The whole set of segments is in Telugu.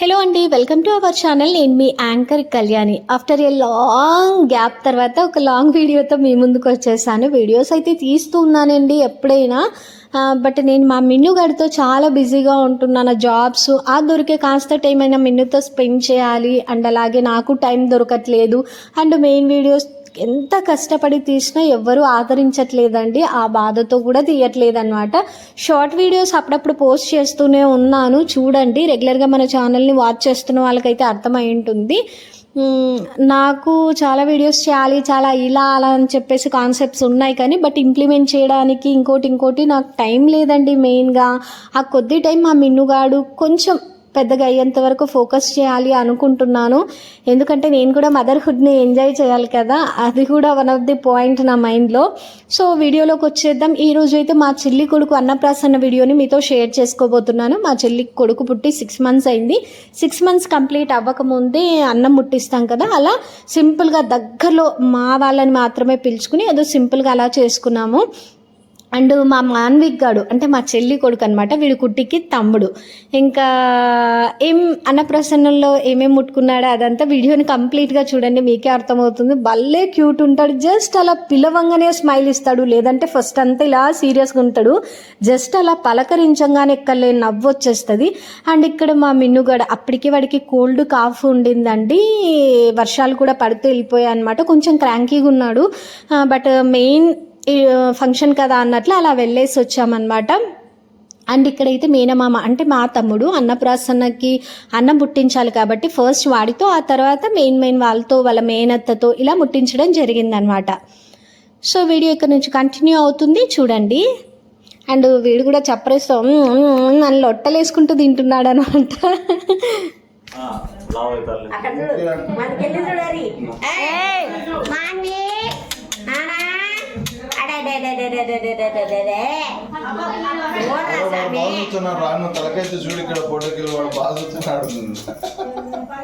హలో అండి వెల్కమ్ టు అవర్ ఛానల్ నేను మీ anchor Kalyani. After a long gap తర్వాత ఒక లాంగ్ వీడియోతో మీ ముందుకు వచ్చేసాను. వీడియోస్ అయితే తీస్తూ ఉన్నానండి ఎప్పుడైనా. బట్ నేను మా మిన్ను గడితో చాలా బిజీగా ఉంటున్నాను జాబ్స్ ఆ దొరికే కాస్త టైం అయినా మిన్నుతో స్పెండ్ చేయాలి. అండ్ అలాగే నాకు టైం దొరకట్లేదు. అండ్ మెయిన్ వీడియోస్ ఎంత కష్టపడి తీసినా ఎవ్వరూ ఆదరించట్లేదండి. ఆ బాధతో కూడా తీయట్లేదు అనమాట షార్ట్ వీడియోస్ అప్పుడప్పుడు పోస్ట్ చేస్తూనే ఉన్నాను. చూడండి రెగ్యులర్గా మన ఛానల్ని వాచ్ చేస్తున్న వాళ్ళకైతే అర్థమై ఉంటుంది. నాకు చాలా వీడియోస్ చేయాలి చాలా ఇలా అలా అని చెప్పేసి కాన్సెప్ట్స్ ఉన్నాయి కానీ బట్ ఇంప్లిమెంట్ చేయడానికి ఇంకోటి ఇంకోటి నాకు టైం లేదండి మెయిన్గా. ఆ కొద్ది టైం మా మిన్నుగాడు కొంచెం పెద్దగా అయ్యేంత వరకు ఫోకస్ చేయాలి అనుకుంటున్నాను. ఎందుకంటే నేను కూడా మదర్హుడ్ని ఎంజాయ్ చేయాలి కదా. అది కూడా వన్ ఆఫ్ ది పాయింట్ నా మైండ్లో సో వీడియోలోకి వచ్చేద్దాం. ఈ రోజు అయితే మా చెల్లి కొడుకు అన్నప్రాసన్న వీడియోని మీతో షేర్ చేసుకోబోతున్నాను. మా చెల్లి కొడుకు పుట్టి సిక్స్ మంత్స్ అయింది. సిక్స్ మంత్స్ కంప్లీట్ అవ్వకముందే అన్నం ముట్టిస్తాం కదా. అలా సింపుల్గా దగ్గరలో మా వాళ్ళని మాత్రమే పిలుచుకుని ఏదో సింపుల్గా అలా చేసుకున్నాము. అండ్ మా మాన్విక్ గాడు అంటే మా చెల్లి కొడుకు అనమాట వీడు కుట్టికి తమ్ముడు. ఇంకా ఏం అన్నప్రసన్నంలో ఏమేమి ముట్టుకున్నాడో అదంతా వీడియోని కంప్లీట్గా చూడండి మీకే అర్థమవుతుంది. భలే క్యూట్ ఉంటాడు. జస్ట్ అలా పిలవంగానే స్మైల్ ఇస్తాడు లేదంటే ఫస్ట్ అంతా ఇలా సీరియస్గా ఉంటాడు. జస్ట్ అలా పలకరించంగానే ఎక్కలే నవ్వు వచ్చేస్తుంది. అండ్ ఇక్కడ మా మిన్నుగాడు అప్పటికి వాడికి కోల్డ్ కాఫ్ ఉండిందండి. వర్షాలు కూడా పడుతూ వెళ్ళిపోయాయి అనమాట కొంచెం క్రాంకీగా ఉన్నాడు. బట్ మెయిన్ ఫంక్షన్ కదా అన్నట్లు అలా వెళ్ళేసి వచ్చామన్నమాట. అండ్ ఇక్కడైతే మేనమామ అంటే మా తమ్ముడు అన్నప్రాసన్నకి అన్నం ముట్టించాలి కాబట్టి ఫస్ట్ వాడితో ఆ తర్వాత మెయిన్ మెయిన్ వాళ్ళతో వాళ్ళ మేనత్తతో ఇలా ముట్టించడం జరిగిందనమాట సో వీడియో ఇక్కడ నుంచి కంటిన్యూ అవుతుంది చూడండి. అండ్ వీడు కూడా చప్పరేస్తూ నన్ను లొట్టలేసుకుంటూ తింటున్నాడు అనమాట అక్కడ చూడు రాను తలకైతే చూడు ఇక్కడ ఫోటోకి వాడు బాధుతున్నాడు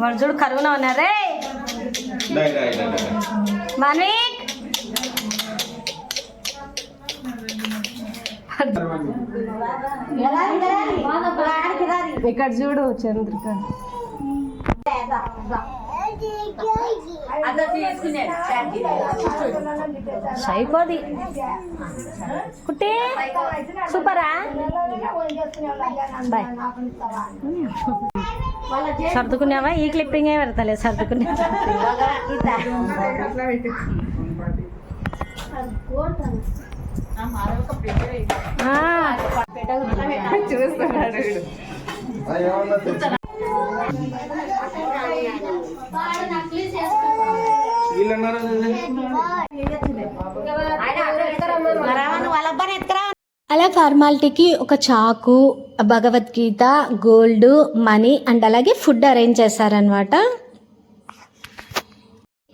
వాడు చూడు కరువున ఉన్నారే మనీక్ ఇక్కడ చూడు చంద్రిక. సైకోది కుట్టి సూపరా? బాయ్. సర్దుకున్నావా? ఈ క్లిప్పింగే పెడతలే సర్దుకున్నా ఇట్లా. ఏమన్నా తెచ్చు వీళ్ళన్నారా ఆయన అక్కడ ఎత్తుకురమ్మను. మరమ్మ నువ్వు వాళ్ళ అబ్బాయిని అలా ఫార్మాలిటీకి ఒక చాకు భగవద్గీత గోల్డ్ మనీ అండ్ అలాగే ఫుడ్ అరేంజ్ చేశారనమాట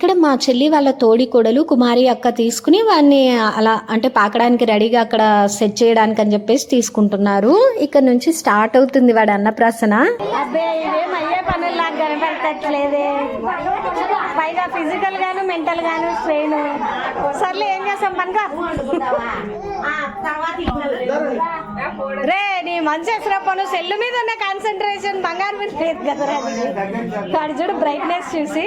ఇక్కడ మా చెల్లి వాళ్ళ తోడి కొడలు కుమారి అక్క తీసుకుని వాడిని అలా అంటే పాకడానికి రెడీగా అక్కడ సెట్ చేయడానికి అని చెప్పేసి తీసుకుంటున్నారు. ఇక్కడ నుంచి స్టార్ట్ అవుతుంది వాడి అన్నప్రాసన. పైగా ఫిజికల్ గాను మెంటల్ గాను స్ట్రెయిన్ సర్లే ఏం చేస్తాం? పనుక? రే నీ మంచి వేసినప్పుడు సెల్ మీద ఉన్న కాన్సన్ట్రేషన్ బంగారు మీద లేదు కదా కాడు చూడు బ్రైట్నెస్ చూసి.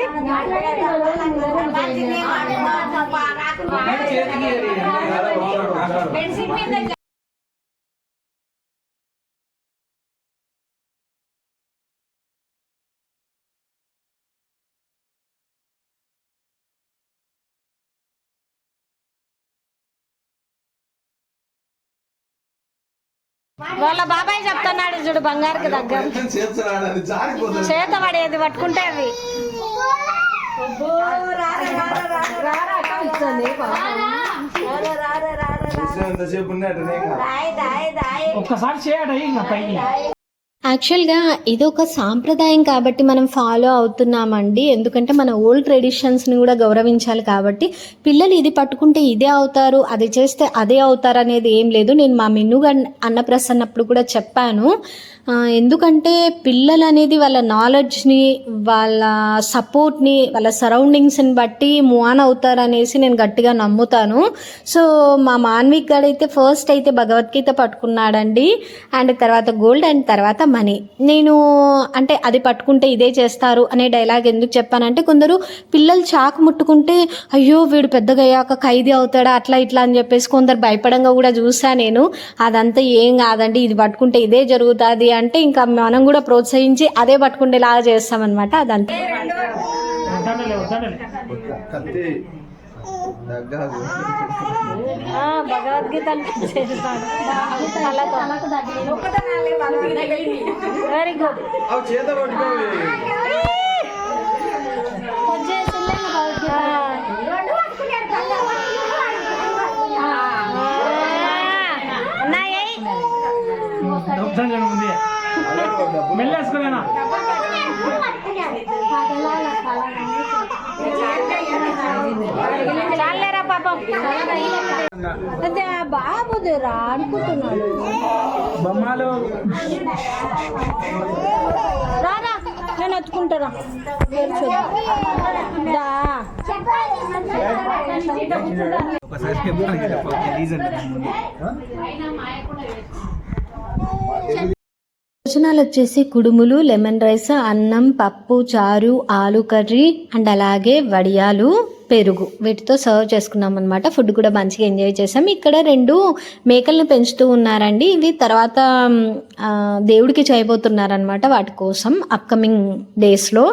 వాళ్ళ బాబాయ్ చెప్తున్నాడు చూడు బంగారుకి దగ్గర. చేత పడేది పట్టుకుంటే అవి. ఒక్కసారి చేయడా యాక్చువల్గా ఇది ఒక సాంప్రదాయం కాబట్టి మనం ఫాలో అవుతున్నామండి. ఎందుకంటే మన ఓల్డ్ ట్రెడిషన్స్ని కూడా గౌరవించాలి కాబట్టి పిల్లలు ఇది పట్టుకుంటే ఇదే అవుతారు అది చేస్తే అదే అవుతారు అనేది ఏం లేదు. నేను మా మెన్నుగా అన్నప్రసన్నప్పుడు కూడా చెప్పాను. ఎందుకంటే పిల్లలు అనేది వాళ్ళ నాలెడ్జ్ని వాళ్ళ సపోర్ట్ని వాళ్ళ సరౌండింగ్స్ని బట్టి మూవ్ ఆన్ అవుతారు అనేసి నేను గట్టిగా నమ్ముతాను. సో మా మాన్విక్ గారు అయితే ఫస్ట్ అయితే భగవద్గీత పట్టుకున్నాడండి. అండ్ తర్వాత గోల్డ్ అండ్ తర్వాత మనీ నేను అంటే అది పట్టుకుంటే ఇదే చేస్తారు అనే డైలాగ్ ఎందుకు చెప్పానంటే కొందరు పిల్లలు చాకు ముట్టుకుంటే అయ్యో వీడు పెద్దగా అయ్యాక ఖైదీ అవుతాడా అట్లా ఇట్లా అని చెప్పేసి కొందరు భయపడంగా కూడా చూసా నేను. అదంతా ఏం కాదండి ఇది పట్టుకుంటే ఇదే జరుగుతుంది అంటే ఇంకా మనం కూడా ప్రోత్సహించి అదే పట్టుకుంటేలాగా చేస్తామన్నమాట అదంతా. భగవద్గీత వెరీ గుడ్ పట్టుకోవి వద్దండి ఉంది. మెల్లేసుకునేనా చాలేరా పాపం. అదే ఆ బాబుదిరా అనుకుంటున్నాడు. బొమ్మలు. రారా నేను ఎత్తుకుంటారా దా. ఒకసారి భోజనాలు వచ్చేసి కుడుములు లెమన్ రైస్ అన్నం పప్పు చారు ఆలు కర్రీ అండ్ అలాగే వడియాలు. పెరుగు. వీటితో సర్వ్ చేసుకున్నాం అనమాట ఫుడ్ కూడా మంచిగా ఎంజాయ్ చేసాం. ఇక్కడ రెండు మేకలను పెంచుతూ ఉన్నారండి. ఇవి తర్వాత దేవుడికి చేయబోతున్నారనమాట వాటి కోసం అప్కమింగ్ డేస్లో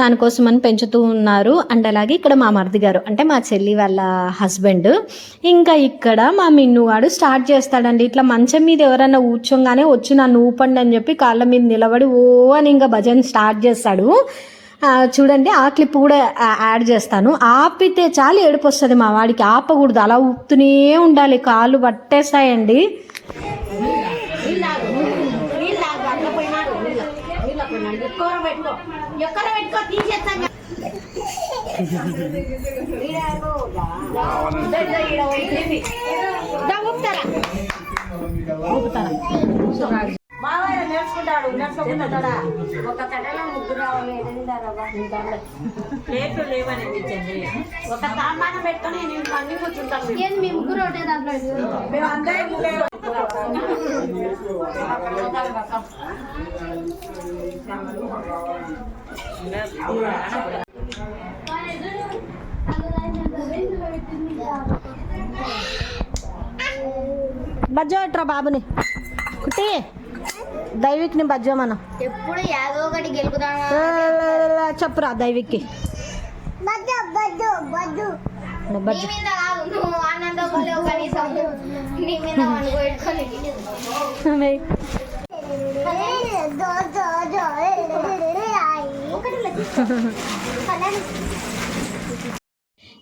దానికోసం అని పెంచుతూ ఉన్నారు. అండ్ అలాగే ఇక్కడ మా మరిది గారు అంటే మా చెల్లి వాళ్ళ హస్బెండ్ ఇంకా ఇక్కడ మా మిన్నుగాడు స్టార్ట్ చేస్తాడండి. ఇట్లా మంచం మీద ఎవరైనా కూర్చోగానే వచ్చి నన్ను ఊపండి అని చెప్పి కాళ్ళ మీద నిలబడి ఓ అని ఇంకా భజన స్టార్ట్ చేస్తాడు. చూడండి ఆ క్లిప్ కూడా యాడ్ చేస్తాను. ఆపితే చాలు ఏడుపు వస్తుంది మా వాడికి. ఆపకూడదు. అలా ఉప్పుతూనే ఉండాలి. కాళ్ళు పట్టేస్తాయండి. ఊపుతారా? నీళ్ళాగు అట్లా పోయినాడు నీళ్ళ నీళ్ళ పోయినాడు ఎక్కువ పెట్టుకో ఎక్కడ పెట్టుకో తీసేస్తాను మావయ్య నేర్చుకుంటాడు నేర్చుకుంటాడా ఒక కడలో ముగ్గురు రావాలి ప్లేట్లు లేవని ఇచ్చండి ఒక తాంబానం పెట్టుకొని నేను అన్ని కూర్చుంటాను మేము అందరం లేవు. బజ్జో ఇట్రా బాబుని కుట్టి దైవిక్ని బజ్జో మనం ఎప్పుడు యాదో ఒకటి గెలుపుదాం చెప్పురా దైవిక్కి బద్దు బద్దు నీ బజ్జో మీద కాదు నువ్వు ఆనందపడలేవు కనీసం నీ మీద అనుకోట్టుకొని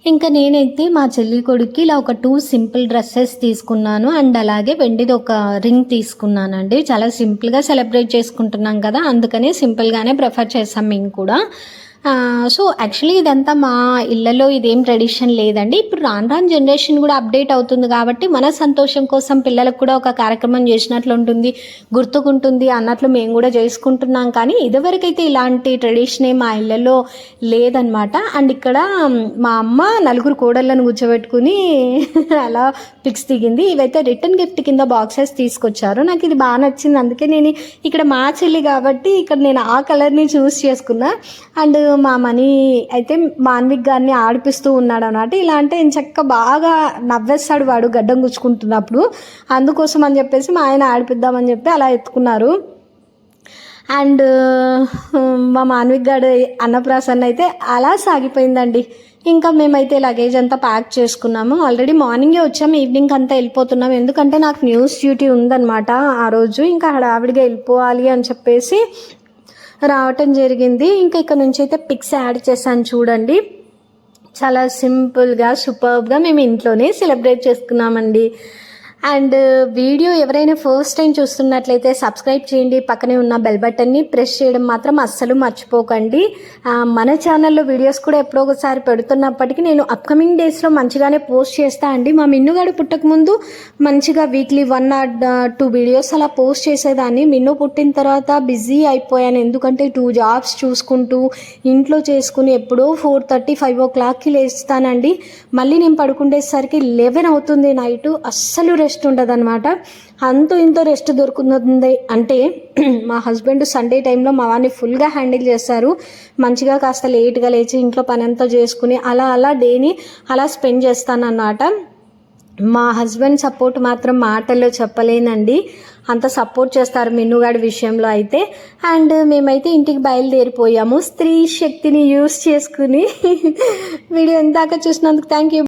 ఇంకా నేనైతే మా చెల్లి కొడుక్కి ఇలా ఒక టూ సింపుల్ డ్రెస్సెస్ తీసుకున్నాను. అండ్ అలాగే వెండిది ఒక రింగ్ తీసుకున్నానండి. చాలా సింపుల్గా సెలబ్రేట్ చేసుకుంటున్నాం కదా అందుకనే సింపుల్గానే ప్రిఫర్ చేస్తాం మేము కూడా. సో యాక్చువల్లీ ఇదంతా మా ఇళ్ళలో ఇదేం ట్రెడిషన్ లేదండి. ఇప్పుడు రాను రాను జనరేషన్ కూడా అప్డేట్ అవుతుంది కాబట్టి మన సంతోషం కోసం పిల్లలకు కూడా ఒక కార్యక్రమం చేసినట్లు ఉంటుంది గుర్తుకుంటుంది అన్నట్లు మేము కూడా చేసుకుంటున్నాం. కానీ ఇదివరకైతే ఇలాంటి ట్రెడిషన్ మా ఇళ్ళలో లేదనమాట అండ్ ఇక్కడ మా అమ్మ నలుగురు కోడళ్ళను కూర్చోబెట్టుకుని అలా పిక్స్ దిగింది. ఇవైతే రిటర్న్ గిఫ్ట్ కింద బాక్సెస్ తీసుకొచ్చారు. నాకు ఇది బాగా నచ్చింది. అందుకే నేను ఇక్కడ మా చెల్లి కాబట్టి ఇక్కడ నేను ఆ కలర్ని చూస్ చేసుకున్నా. అండ్ మా మనీ అయితే మాన్విక్ గారిని ఆడిపిస్తూ ఉన్నాడు అన్నమాట ఇలా అంటే చక్క బాగా నవ్వేస్తాడు వాడు గడ్డం గుచ్చుకుంటున్నప్పుడు. అందుకోసం అని చెప్పేసి మా ఆయన ఆడిపిద్దామని చెప్పి అలా ఎత్తుకున్నారు. అండ్ మా మాన్విక్ గారు అన్నప్రాసన్న అయితే అలా సాగిపోయిందండి. ఇంకా మేమైతే లగేజ్ అంతా ప్యాక్ చేసుకున్నాము. ఆల్రెడీ మార్నింగే వచ్చాము ఈవినింగ్ అంతా వెళ్ళిపోతున్నాం ఎందుకంటే నాకు న్యూస్ డ్యూటీ ఉందన్నమాట ఆ రోజు. ఇంకా హడావిడిగా వెళ్ళిపోవాలి అని చెప్పేసి రావటం జరిగింది. ఇంకా ఇక్కడ నుంచి అయితే పిక్స్ యాడ్ చేశాను చూడండి. చాలా సింపుల్గా సూపర్బ్గా మేము ఇంట్లోనే సెలబ్రేట్ చేసుకున్నామండి. అండ్ వీడియో ఎవరైనా ఫస్ట్ టైం చూస్తున్నట్లయితే సబ్స్క్రైబ్ చేయండి. పక్కనే ఉన్న బెల్ బటన్ని ప్రెస్ చేయడం మాత్రం అస్సలు మర్చిపోకండి. మన ఛానల్లో వీడియోస్ కూడా ఎప్పుడో ఒకసారి పెడుతున్నప్పటికీ నేను అప్కమింగ్ డేస్లో మంచిగానే పోస్ట్ చేస్తా అండి. మా మిన్నుగాడు పుట్టక ముందు మంచిగా weekly one or two videos అలా పోస్ట్ చేసేదాన్ని. మిన్ను పుట్టిన తర్వాత బిజీ అయిపోయాను. ఎందుకంటే టూ జాబ్స్ చూసుకుంటూ ఇంట్లో చేసుకుని ఎప్పుడో ఫోర్ థర్టీ ఫైవ్ ఓ క్లాక్కి లేస్తానండి. మళ్ళీ నేను పడుకుండేసరికి లెవెన్ అవుతుంది నైట్. అస్సలు రెస్ట్ ఉండదు అనమాట అంతో ఇంతో రెస్ట్ దొరుకుతుంది అంటే మా హస్బెండ్ సండే టైంలో మా వాడిని ఫుల్గా హ్యాండిల్ చేస్తారు. మంచిగా కాస్త లేట్గా లేచి ఇంట్లో పని అంతా చేసుకుని అలా అలా డేని అలా స్పెండ్ చేస్తానన్నమాట. మా హస్బెండ్ సపోర్ట్ మాత్రం మాటల్లో చెప్పలేనండి. అంత సపోర్ట్ చేస్తారు మిన్నుగాడి విషయంలో అయితే. అండ్ మేమైతే ఇంటికి బయలుదేరిపోయాము. స్త్రీ శక్తిని యూస్ చేసుకుని వీడియో ఇందాక చూసినందుకు థ్యాంక్ యూ